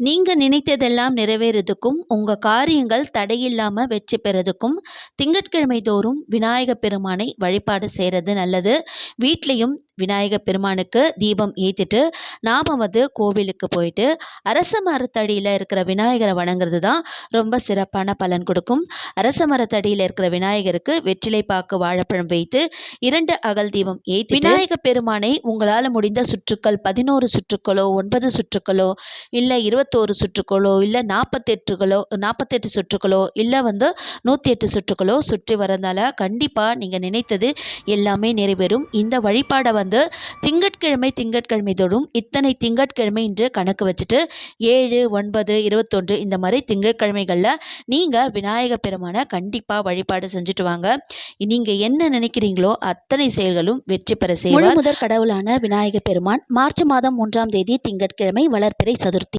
நீங்கள் நினைத்ததெல்லாம் நிறைவேறதுக்கும், உங்கள் காரியங்கள் தடையில்லாமல் வெற்றி பெறதுக்கும், திங்கட்கிழமை தோறும் விநாயகப் பெருமானை வழிபாடு செய்கிறது நல்லது. வீட்லேயும் விநாயகப் பெருமானுக்கு தீபம் ஏற்றிட்டு நாம் வந்து கோவிலுக்கு போயிட்டு, அரச மரத்தடியில் இருக்கிற விநாயகரை வணங்குறது தான் ரொம்ப சிறப்பான பலன் கொடுக்கும். அரச மரத்தடியில் இருக்கிற விநாயகருக்கு வெற்றிலை பாக்கு, வாழைப்பழம் வைத்து இரண்டு அகல் தீபம் ஏற்றி விநாயகப் பெருமானை உங்களால் முடிந்த சுற்றுக்கள் 11 சுற்றுக்களோ, ஒன்பது சுற்றுக்களோ, இல்லை இருபத்தோரு சுற்றுக்களோ, இல்லை நாற்பத்தெட்டுகளோ நாற்பத்தெட்டு சுற்றுக்களோ, இல்லை வந்து 108 சுற்றுக்களோ சுற்றி வரதால கண்டிப்பாக நீங்கள் நினைத்தது எல்லாமே நிறைவேறும். இந்த வழிபாடை வந்து திங்கட்கிழமை திங்கட்கிழமை தோறும் இத்தனை திங்கட்கிழமை என்று கணக்கு வச்சுட்டு 7, 9, 21 இந்த மாதிரி திங்கட்கிழமைகள்ல நீங்க விநாயக பெருமான கண்டிப்பா வழிபாடு செஞ்சுட்டு வாங்க. நீங்க என்ன நினைக்கிறீங்களோ அத்தனை செயல்களும் வெற்றி பெற செய்வார். முழுமுதற் கடவுளான விநாயக பெருமான் மார்ச் மாதம் மூன்றாம் தேதி திங்கட்கிழமை வளர்ப்பிறை சதுர்த்தி.